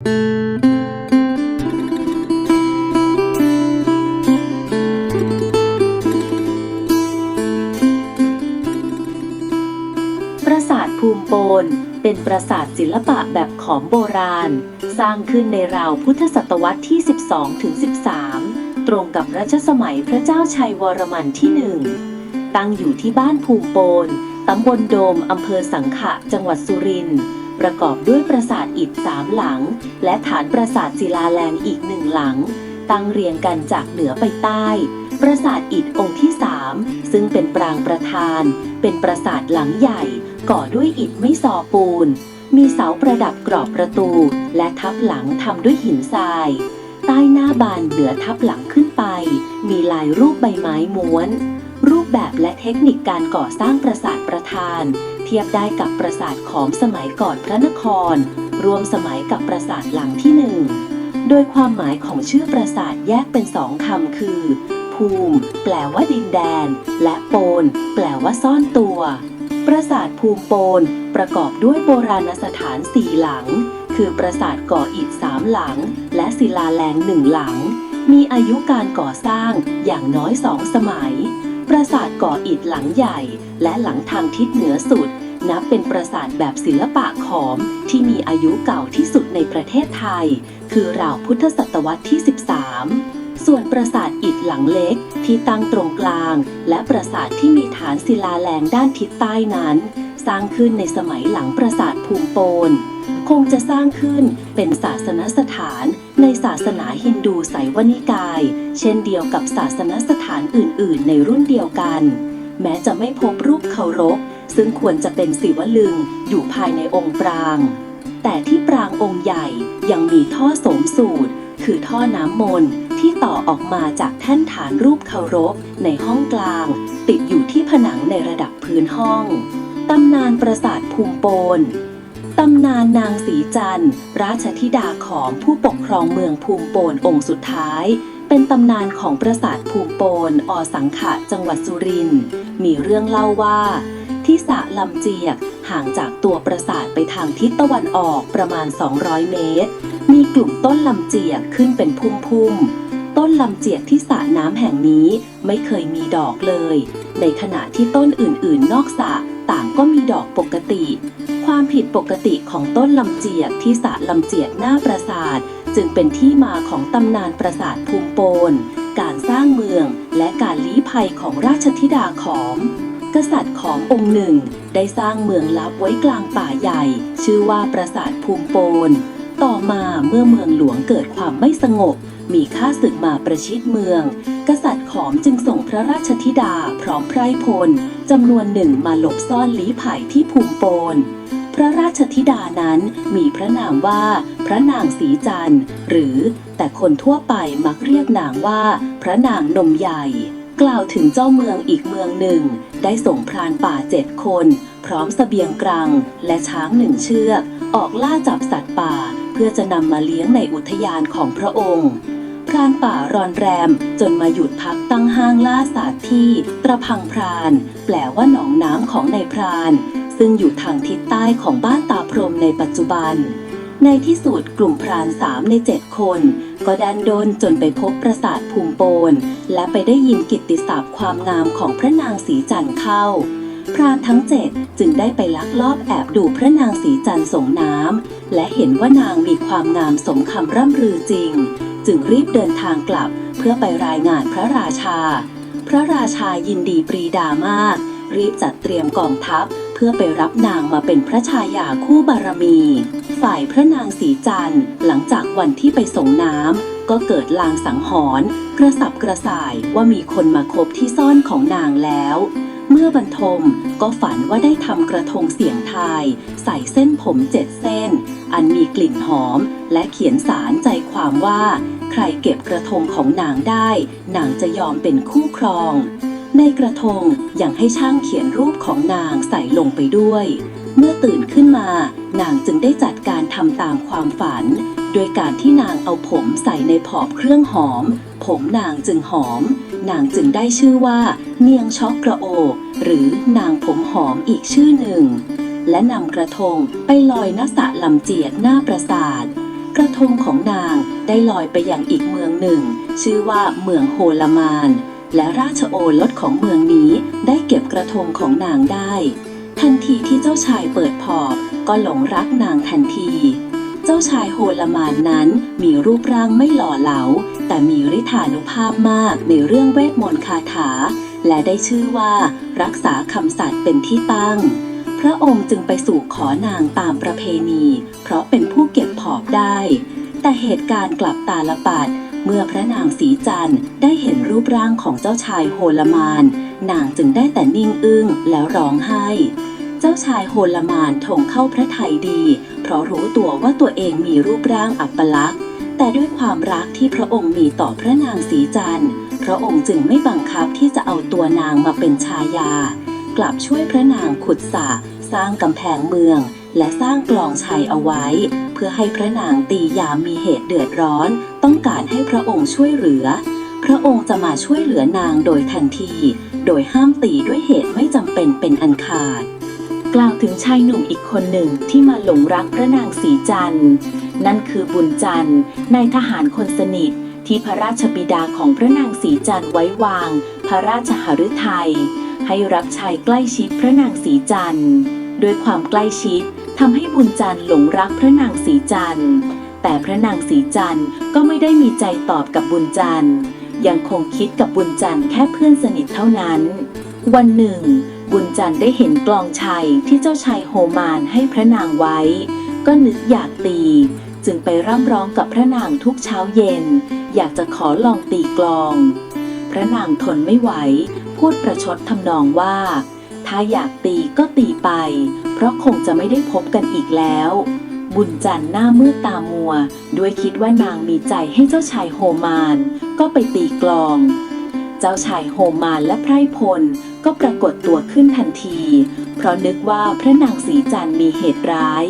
ปราสาทภูมิโปนเป็นปราสาทศิลปะแบบขอมโบราณ สร้างขึ้นในราวพุทธศตวรรษที่ 12ถึง13 ตรงกับรัชสมัยพระเจ้าชัยวรมันที่หนึ่ง ตั้งอยู่ที่บ้านภูมิโปนตำบลโดมอำเภอสังขะ จังหวัดสุรินทร์ ประกอบด้วยปราสาทอิฐสามหลัง และฐานปราสาทศิลาแรงอีกหนึ่งหลัง ตั้งเรียงกันจากเหนือไปใต้ ปราสาทอิฐองค์ที่สามซึ่งเป็นปรางประธาน เป็นปราสาทหลังใหญ่ ก่อด้วยอิฐไม่ซอปูน มีเสาประดับกรอบประตู และทับหลังทำด้วยหินทรายใต้หน้าบานเหนือทับหลังขึ้นไป มีลายรูปใบไม้ม้วน รูปแบบและเทคนิคการก่อสร้างปราสาทประธาน เทียบได้กับปราสาทขอมสมัยก่อนพระนคร รวมสมัยกับปราสาทหลังที่หนึ่งโดยความหมายของชื่อปราสาทแยกเป็นสองคำคือ ภูมิ แปลว่าดินแดน และโปน แปลว่าซ่อนตัว ปราสาทภูมิโปน ประกอบด้วยโบราณสถานสี่หลัง คือปราสาทก่ออิฐสามหลัง และศิลาแรงหนึ่งหลัง มีอายุการก่อสร้างอย่างน้อยสองสมัย ปราสาทก่ออิฐหลังใหญ่ และหลังทางทิศเหนือสุด นับเป็นปราสาทแบบศิลปะขอม ที่มีอายุเก่าที่สุดในประเทศไทย คือราวพุทธศตวรรษที่ 13 ส่วนปราสาทอิฐหลังเล็กที่ตั้งตรงกลาง และปราสาทที่มีฐานศิลาแรงด้านทิศใต้นั้น สร้างขึ้นในสมัยหลังปราสาทภูมิโปน คงจะสร้างขึ้นเป็นศาสนสถานในศาสนาฮินดูไสวนิกาย เช่นเดียวกับศาสนสถานอื่น ๆ ในรุ่นเดียวกัน แม้จะไม่พบรูปเคารพ ซึ่งควรจะเป็นศิวลึงอยู่ภายในองค์ปราง แต่ที่ปรางองค์ใหญ่ยังมีท่อสมสูตร คือท่อน้ำมนต์ที่ต่อออกมาจากแท่นฐานรูปเคารพในห้องกลาง ติดอยู่ที่ผนังในระดับพื้นห้อง ตำนานปราสาทภูมิโปน ตำนานนางสีจันทร์ ราชธิดาของผู้ปกครองเมืองภูมิโปนองค์สุดท้าย เป็นตำนานของปราสาทภูมิโปนอสังขะจังหวัดสุรินทร์มีเรื่องเล่าว่า ที่สระลำเจียกห่างจากตัวปราสาทไปทางทิศตะวันออกประมาณ 200 เมตร มีกลุ่มต้นลำเจียกขึ้นเป็นพุ่มๆต้นลำเจียกที่สระน้ำแห่งนี้ไม่เคยมีดอกเลย ในขณะที่ต้นอื่นๆ นอกสระ ต่างก็มีดอกปกติ ความผิดปกติของต้นลำเจียกที่สระลำเจียกหน้าปราสาท จึงเป็นที่มาของตำนานปราสาทภูมิโปน การสร้างเมืองและการลี้ภัยของราชธิดาขอม กษัตริย์ขององค์หนึ่ง ได้สร้างเมืองลับไว้กลางป่าใหญ่ ชื่อว่าปราสาทภูมิโปน ต่อมาเมื่อเมืองหลวงเกิดความไม่สงบมีข้าศึกมาประชิดเมือง กษัตริย์ขอมจึงส่งพระราชธิดาพร้อมไพรพล จำนวนหนึ่งมาหลบซ่อนลี้ภัยที่ภูมิโปน พระราชธิดานั้นมีพระนามว่าพระนางสีจันทร์ หรือแต่คนทั่วไปมักเรียกนางว่าพระนางนมใหญ่ กล่าวถึงเจ้าเมืองอีกเมืองหนึ่ง ได้ส่งพรานป่าเจ็ดคน พร้อมเสบียงกรังและช้างหนึ่งเชือก ออกล่าจับสัตว์ป่า เพื่อจะนำมาเลี้ยงในอุทยานของพระองค์ พรานป่ารอนแรมจนมาหยุดพักตั้งห้างล่าสัตว์ที่ตระพังพราน แปลว่าหนองน้ำของนายพราน ซึ่งอยู่ทางทิศใต้ของบ้านตาพรมในปัจจุบัน ในที่สุดกลุ่มพรานสามในเจ็ดคน ก็ดันโดนจนไปพบปราสาทภูมิโปน และไปได้ยินกิตติศัพท์ความงามของพระนางสีจันทร์เข้าพรานทั้งเจ็ดจึงได้ไปลักลอบแอบดูพระนางสีจันทร์ส่งน้ำและเห็นว่านางมีความงามสมคำร่ำลือจริง จึงรีบเดินทางกลับเพื่อไปรายงานพระราชา พระราชายินดีปรีดามาก รีบจัดเตรียมกองทัพเพื่อไปรับนางมาเป็นพระชายาคู่บารมี ฝ่ายพระนางสีจันทร์หลังจากวันที่ไปส่งน้ำก็เกิดลางสังหรณ์กระสับกระส่ายว่ามีคนมาคบที่ซ่อนของนางแล้วเมื่อบรรทมก็ฝันว่าได้ทำกระทงเสียงทาย ใส่เส้นผมเจ็ดเส้น อันมีกลิ่นหอมและเขียนสารใจความว่า ใครเก็บกระทงของนางได้นางจะยอมเป็นคู่ครอง ในกระทงยังให้ช่างเขียนรูปของนางใส่ลงไปด้วย เมื่อตื่นขึ้นมา นางจึงได้จัดการทำตามความฝัน โดยการที่นางเอาผมใส่ในผอบเครื่องหอม ผมนางจึงหอม นางจึงได้ชื่อว่าเนียงช็อกกระโอ หรือนางผมหอมอีกชื่อหนึ่ง และนำกระทงไปลอยณสระลำเจียกหน้าปราสาท กระทงของนางได้ลอยไปยังอีกเมืองหนึ่ง ชื่อว่าเมืองโฮลามาน และราชโอรสของเมืองนี้ได้เก็บกระทงของนางได้ ทันทีที่เจ้าชายเปิดพอบก็หลงรักนางทันที เจ้าชายโฮลามานนั้นมีรูปร่างไม่หล่อเหลา แต่มีฤทธานุภาพมากในเรื่องเวทมนต์คาถา และได้ชื่อว่า รักษาคำสัตย์เป็นที่ตั้ง พระองค์จึงไปสู่ขอนางตามประเพณี เพราะเป็นผู้เก็บผอบได้ แต่เหตุการณ์กลับตาลปัดเมื่อพระนางสีจันทร์ได้เห็นรูปร่างของเจ้าชายโฮลมาน นางจึงได้แต่นิ่งอึ้งแล้วร้องไห้ เจ้าชายโฮลมานทงเข้าพระทัยดี เพราะรู้ตัวว่าตัวเองมีรูปร่างอัปลักษณ์ แต่ด้วยความรักที่พระองค์มีต่อพระนางสีจันทร์พระองค์จึงไม่บังคับที่จะเอาตัวนางมาเป็นชายา กลับช่วยพระนางขุดสระสร้างกำแพงเมือง และสร้างกลองชัยเอาไว้ เพื่อให้พระนางตียามมีเหตุเดือดร้อน ต้องการให้พระองค์ช่วยเหลือ พระองค์จะมาช่วยเหลือนางโดยทันที โดยห้ามตีด้วยเหตุไม่จำเป็นเป็นอันขาด กล่าวถึงชายหนุ่มอีกคนหนึ่งที่มาหลงรักพระนางสีจันทร์นั่นคือบุญจันทร์นายทหารคนสนิทที่พระราชบิดาของพระนางสีจันทร์ไว้วาง พระราชหฤทัย ให้รับใช้ใกล้ชิดพระนางสีจันทร์ด้วยความใกล้ชิดทำให้บุญจันทร์หลงรักพระนางสีจันทร์แต่พระนางสีจันทร์ก็ไม่ได้มีใจตอบกับบุญจันทร์ยังคงคิดกับบุญจันทร์แค่เพื่อนสนิทเท่านั้น วันหนึ่ง บุญจันทร์ได้เห็นกลองชัยที่เจ้าชายโฮมานให้พระนางไว้ ก็นึกอยากตี จึงไปร่ำร้องกับพระนางทุกเช้าเย็น อยากจะขอลองตีกลอง พระนางทนไม่ไหว พูดประชดทำนองว่า ถ้าอยากตีก็ตีไป เพราะคงจะไม่ได้พบกันอีกแล้ว บุญจันทร์หน้ามืดตามัว ด้วยคิดว่านางมีใจให้เจ้าชายโฮมาน ก็ไปตีกลอง เจ้าชายโฮมานและไพร่พลก็ปรากฏตัวขึ้นทันที เพราะนึกว่าพระนางสีจันทร์มีเหตุร้าย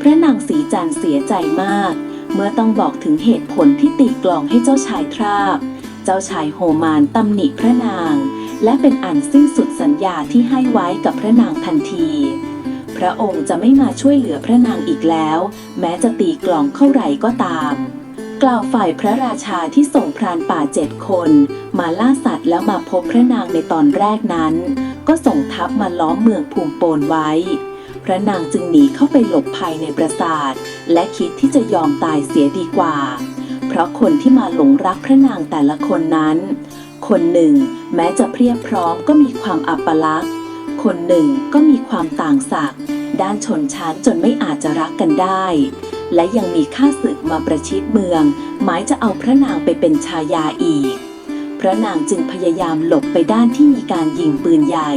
พระนางสีจันทร์เสียใจมาก เมื่อต้องบอกถึงเหตุผลที่ตีกลองให้เจ้าชายทราบ จ้าชายโฮมานตำหนิพระนาง และเป็นอันสิ้นสุดสัญญาที่ให้ไว้กับพระนางทันที พระองค์จะไม่มาช่วยเหลือพระนางอีกแล้ว แม้จะตีกลองเข้าไหร่ก็ตาม กล่าวฝ่ายพระราชาที่ส่งพรานป่าเจ็ดคน มาล่าสัตว์แล้วมาพบพระนางในตอนแรกนั้น ก็ส่งทัพมาล้อมเมืองภูมิโปนไว้ พระนางจึงหนีเข้าไปหลบภัยในปราสาท และคิดที่จะยอมตายเสียดีกว่า เพราะคนที่มาหลงรักพระนางแต่ละคนนั้น คนหนึ่งแม้จะเพียบพร้อมก็มีความอัปลักษณ์ คนหนึ่งก็มีความต่างศักดิ์ด้านชนชั้นจนไม่อาจจะรักกันได้ และยังมีข้าศึกมาประชิดเมือง หมายจะเอาพระนางไปเป็นชายาอีก พระนางจึงพยายามหลบไปด้านที่มีการยิงปืนใหญ่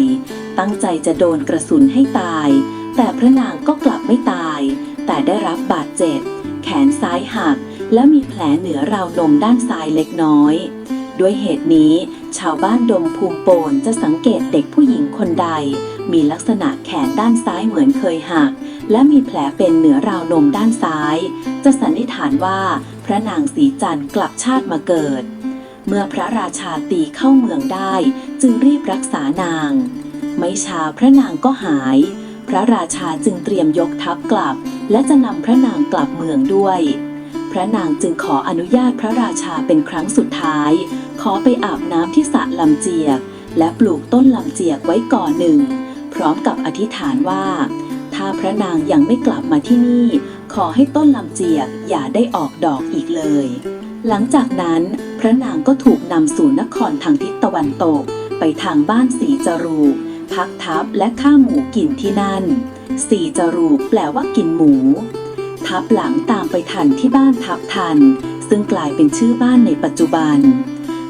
ตั้งใจจะโดนกระสุนให้ตาย แต่พระนางก็กลับไม่ตาย แต่ได้รับบาดเจ็บ แขนซ้ายหัก และมีแผลเหนือราวนมด้านซ้ายเล็กน้อย ด้วยเหตุนี้ ชาวบ้านดมภูมิโปนจะสังเกตเด็กผู้หญิงคนใด มีลักษณะแขนด้านซ้ายเหมือนเคยหัก และมีแผลเป็นเหนือราวนมด้านซ้าย จะสันนิษฐานว่าพระนางสีจันทร์กลับชาติมาเกิด เมื่อพระราชาตีเข้าเมืองได้จึงรีบรักษานาง ไม่ช้าพระนางก็หาย พระราชาจึงเตรียมยกทัพกลับ และจะนำพระนางกลับเมืองด้วย พระนางจึงขออนุญาตพระราชาเป็นครั้งสุดท้าย ขอไปอาบน้ำที่สระลำเจียก และปลูกต้นลำเจียกไว้ก่อนหนึ่ง พร้อมกับอธิษฐานว่า ถ้าพระนางยังไม่กลับมาที่นี่ ขอให้ต้นลำเจียกอย่าได้ออกดอกอีกเลย หลังจากนั้นพระนางก็ถูกนำสู่นครทางทิศตะวันตก ไปทางบ้านสีจรูปพักทับและฆ่าหมูกินที่นั่น สีจรูปแปลว่ากินหมู ทับหลังตามไปทันที่บ้านทับทัน ซึ่งกลายเป็นชื่อบ้านในปัจจุบัน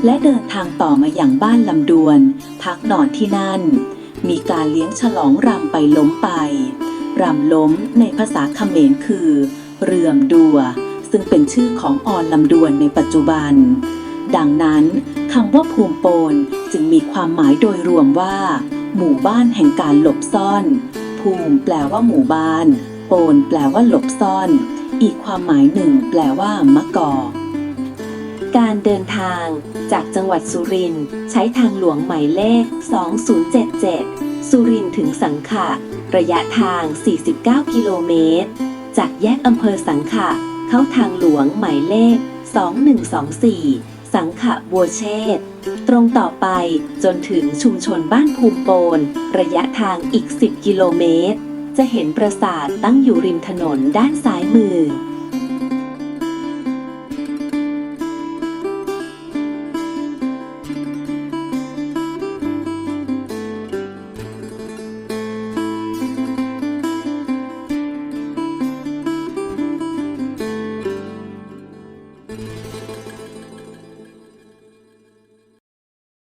และเดินทางต่อมาอย่างบ้านลำดวน พักนอนที่นั่น มีการเลี้ยงฉลองรำไปล้มไป รำล้มในภาษาเขมรคือ เรื่อมดัว ซึ่งเป็นชื่อของออนลำดวนในปัจจุบัน ดังนั้นคำว่าภูมิโปนจึงมีความหมายโดยรวมว่า หมู่บ้านแห่งการหลบซ่อน ภูมิแปลว่าหมู่บ้าน ปนแปลว่าหลบซ่อน อีกความหมายหนึ่งแปลว่ามะกอ การเดินทาง จากจังหวัดสุรินทร์ใช้ทางหลวงหมายเลข 2077 สุรินทร์ถึงสังขะ ระยะทาง 49 กิโลเมตร จากแยกอำเภอสังขะ เข้าทางหลวงหมายเลข 2124 สังขะบัวเชษตรงต่อไปจนถึงชุมชนบ้านภูมิโปน ระยะทางอีก 10 กิโลเมตร จะเห็นปราสาทตั้งอยู่ริมถนนด้านซ้ายมือ